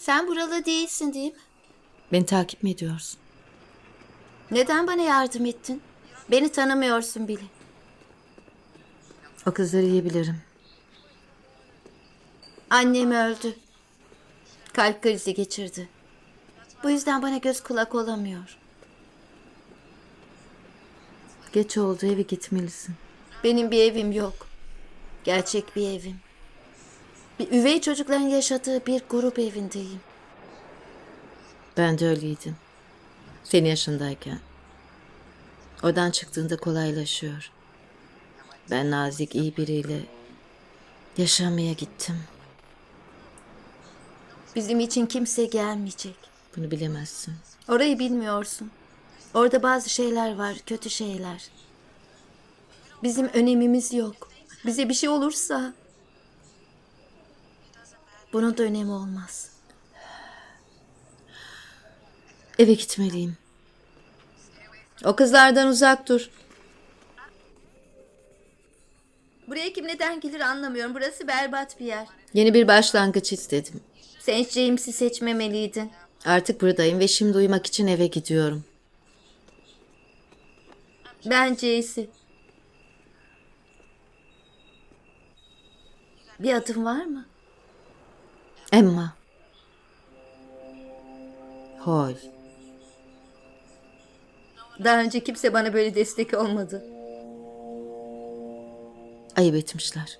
Sen buralı değilsin değil mi? Beni takip mi ediyorsun? Neden bana yardım ettin? Beni tanımıyorsun bile. O kızları yiyebilirim. Annem öldü. Kalp krizi geçirdi. Bu yüzden bana göz kulak olamıyor. Geç oldu eve gitmelisin. Benim bir evim yok. Gerçek bir evim. Bir üvey çocukların yaşadığı bir grup evindeyim. Ben de öyleydim. Senin yaşındayken. Odan çıktığında kolaylaşıyor. Ben nazik iyi biriyle yaşamaya gittim. Bizim için kimse gelmeyecek. Bunu bilemezsin. Orayı bilmiyorsun. Orada bazı şeyler var, kötü şeyler. Bizim önemimiz yok. Bize bir şey olursa bunun da önemi olmaz. Eve gitmeliyim. O kızlardan uzak dur. Buraya kim neden gelir anlamıyorum. Burası berbat bir yer. Yeni bir başlangıç istedim. Sen hiç James'i seçmemeliydin. Artık buradayım ve şimdi uyumak için eve gidiyorum. Ben Jace'i. Bir adım var mı? Emma. Hol. Daha önce kimse bana böyle destek olmadı. Ayıp etmişler.